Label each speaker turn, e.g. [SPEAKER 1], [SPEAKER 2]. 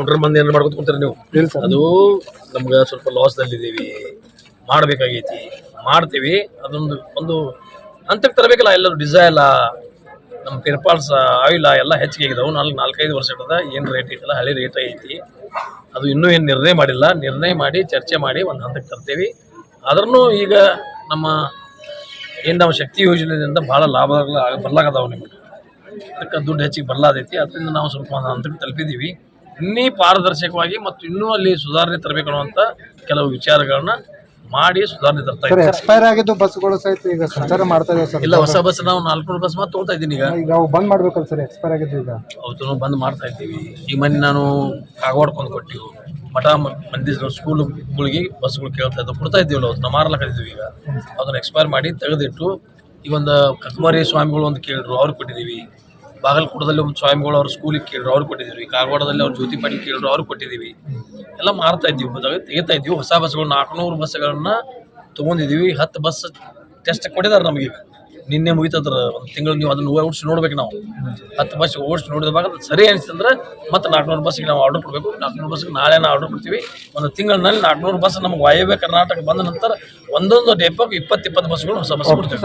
[SPEAKER 1] Counter ಮಂದಿ ಏನ್ ಮಾಡ್ಕೊತ ಕುಂತೀರಿ ನೀವು? ಅದು ನಮ್ಗೆ ಸ್ವಲ್ಪ ಲಾಸ್ ಮಾಡಬೇಕಾಗೈತಿ ಮಾಡ್ಬೇಕಾಗೈತಿ. ಮಾಡ್ತೀವಿ. ಅದೊಂದು ಒಂದು ಹಂತಕ್ಕೆ ತರಬೇಕಲ್ಲ ಎಲ್ಲರೂ ಡಿಸೈಲ ನಮ್ಮ ಪಿರ್ಪಾಲ್ಸ್ ಆಯಿಲ್ ಎಲ್ಲ ಹೆಚ್ಚಿಗೆ ಆಗಿದಾವೆ ನಾಲ್ಕು ನಾಲ್ಕೈದು ವರ್ಷ ಇಟ್ಟದ ಏನು ರೇಟ್ ಐತಲ್ಲ ಹಳೆ ರೇಟ್ ಐತಿ. ಅದು ಇನ್ನೂ ಏನು ನಿರ್ಣಯ ಮಾಡಿಲ್ಲ. ನಿರ್ಣಯ ಮಾಡಿ ಚರ್ಚೆ ಮಾಡಿ ಒಂದು ಹಂತಕ್ಕೆ ತರ್ತೀವಿ. ಆದ್ರೂ ಈಗ ನಮ್ಮ ಏನು ನಾವು ಶಕ್ತಿ ಯೋಜನೆಯಿಂದ ಭಾಳ ಲಾಭ ಬರ್ಲಾಗದಾವೆ ನಿಮಗೆ. ಅದಕ್ಕೆ ದುಡ್ಡು ಹೆಚ್ಚಿಗೆ ಬರ್ಲಾದೈತಿ. ಅದರಿಂದ ನಾವು ಸ್ವಲ್ಪ ಒಂದು ಹಂತಕ್ಕೆ ತಲುಪಿದ್ದೀವಿ. ಇನ್ನೂ ಪಾರದರ್ಶಕವಾಗಿ ಮತ್ತು ಇನ್ನೂ ಅಲ್ಲಿ ಸುಧಾರಣೆ ತರಬೇಕು ಅನ್ನುವಂಥ ಕೆಲವು ವಿಚಾರಗಳನ್ನ ಮಾಡಿ ಸುಧಾರಣೆ ತರ್ತಾ
[SPEAKER 2] ಸರ್
[SPEAKER 1] ಇದ್ದೀವಿ
[SPEAKER 2] ಎಕ್ಸ್ಪೈರ್ ಆಗಿದ್ದು ಬಸ್ಗಳು ಸಹಿತ ಈಗ ಸಂಚಾರ ಮಾಡ್ತಾ ಇದಾವೆ ಸರ್.
[SPEAKER 1] ಇಲ್ಲ ಹೊಸ ಬಸ್ ನಾವು ನಾಲ್ಕು ಬಸ್ ಮತ್ತೆ ತೊಗೊತಾ ಇದ್ದೀನಿ ಈಗ.
[SPEAKER 2] ಈಗ ಅವು ಬಂದ್ ಮಾಡ್ಬೇಕಲ್ಲ ಸರ್ ಎಕ್ಸ್ಪೈರ್ ಆಗಿದ್ದು ಈಗ.
[SPEAKER 1] ಅವತ್ತು ಬಂದ್ ಮಾಡ್ತಾ ಇದ್ದೀವಿ. ಈ ಮೊನ್ನೆ ನಾನು ಕಾಗವಾಡ್ಕೊಂಡು ಕೊಟ್ಟಿವು ಮಠ ಮ- ಮಂದಿ ಸ್ಕೂಲ್ಗಳಿಗೆ ಬಸ್ಗಳು ಕೇಳ್ತಾ ಇದ್ದವು. ಕೊಡ್ತಾ ಇದ್ದೀವಲ್ಲ ಅವತ್ತು ಕಳಿದೀವಿ ಈಗ. ಅದನ್ನ ಎಕ್ಸ್ಪೈರ್ ಮಾಡಿ ತೆಗೆದಿಟ್ಟು ಈ ಒಂದು ಕಕ್ಮರಿ ಸ್ವಾಮಿಗಳು ಒಂದು ಕೇಳಿದ್ರು ಅವ್ರಿಗೆ ಕೊಟ್ಟಿದ್ದೀವಿ. ಬಾಗಲಕೋಟದಲ್ಲಿ ಒಂದು ಸ್ವಾಮಿಗಳು ಅವ್ರ ಸ್ಕೂಲಿಗೆ ಕೇಳಿದ್ರು ಅವ್ರು ಕೊಟ್ಟಿದ್ದೀವಿ. ಕಾಗವಾಡದಲ್ಲಿ ಅವ್ರ ಜ್ಯೋತಿ ಪಾಟಿ ಕೇಳಿದ್ರು ಅವ್ರು ಕೊಟ್ಟಿದ್ದೀವಿ. ಎಲ್ಲ ಮಾರ್ತಾ ಇದ್ದೀವಿ ತೆಗಿತಾ ಇದ್ದೀವಿ. ಹೊಸ ಬಸ್ಗಳು, ನಾಲ್ಕುನೂರು ಬಸ್ಗಳನ್ನ ತೊಗೊಂಡಿದ್ದೀವಿ. ಹತ್ತು ಬಸ್ ಟೆಸ್ಟ್ ಕೊಟ್ಟಿದ್ದಾರೆ ನಮಗೆ ನಿನ್ನೆ ಮುಗಿತದ್ರ ಒಂದು ತಿಂಗಳು ನೀವು ಅದನ್ನ ಓಡಿಸಿ ನೋಡ್ಬೇಕು ನಾವು. ಹತ್ತು ಬಸ್ ಓಡಿಸಿ ನೋಡಿದಾಗ ಅದು ಸರಿ ಅನಿಸ್ತಂದ್ರೆ ಮತ್ತೆ ನಾಲ್ಕುನೂರು ಬಸ್ಸಿಗೆ ನಾವು ಆರ್ಡರ್ ಕೊಡಬೇಕು. ನಾಲ್ಕುನೂರು ಬಸ್ಸಿಗೆ ನಾಳೆ ನಾವು ಆರ್ಡರ್ ಕೊಡ್ತೀವಿ. ಒಂದು ತಿಂಗಳಿನಲ್ಲಿ ನಾಲ್ಕುನೂರು ಬಸ್ ನಮಗೆ ವಾಯವ್ಯ ಕರ್ನಾಟಕ ಬಂದ ನಂತರ ಒಂದೊಂದು ಡೆಪೋಗೆ ಇಪ್ಪತ್ತಿಪ್ಪತ್ತು ಇಪ್ಪತ್ತು ಬಸ್ಗಳು ಹೊಸ ಬಸ್ ಕೊಡ್ತೀವಿ.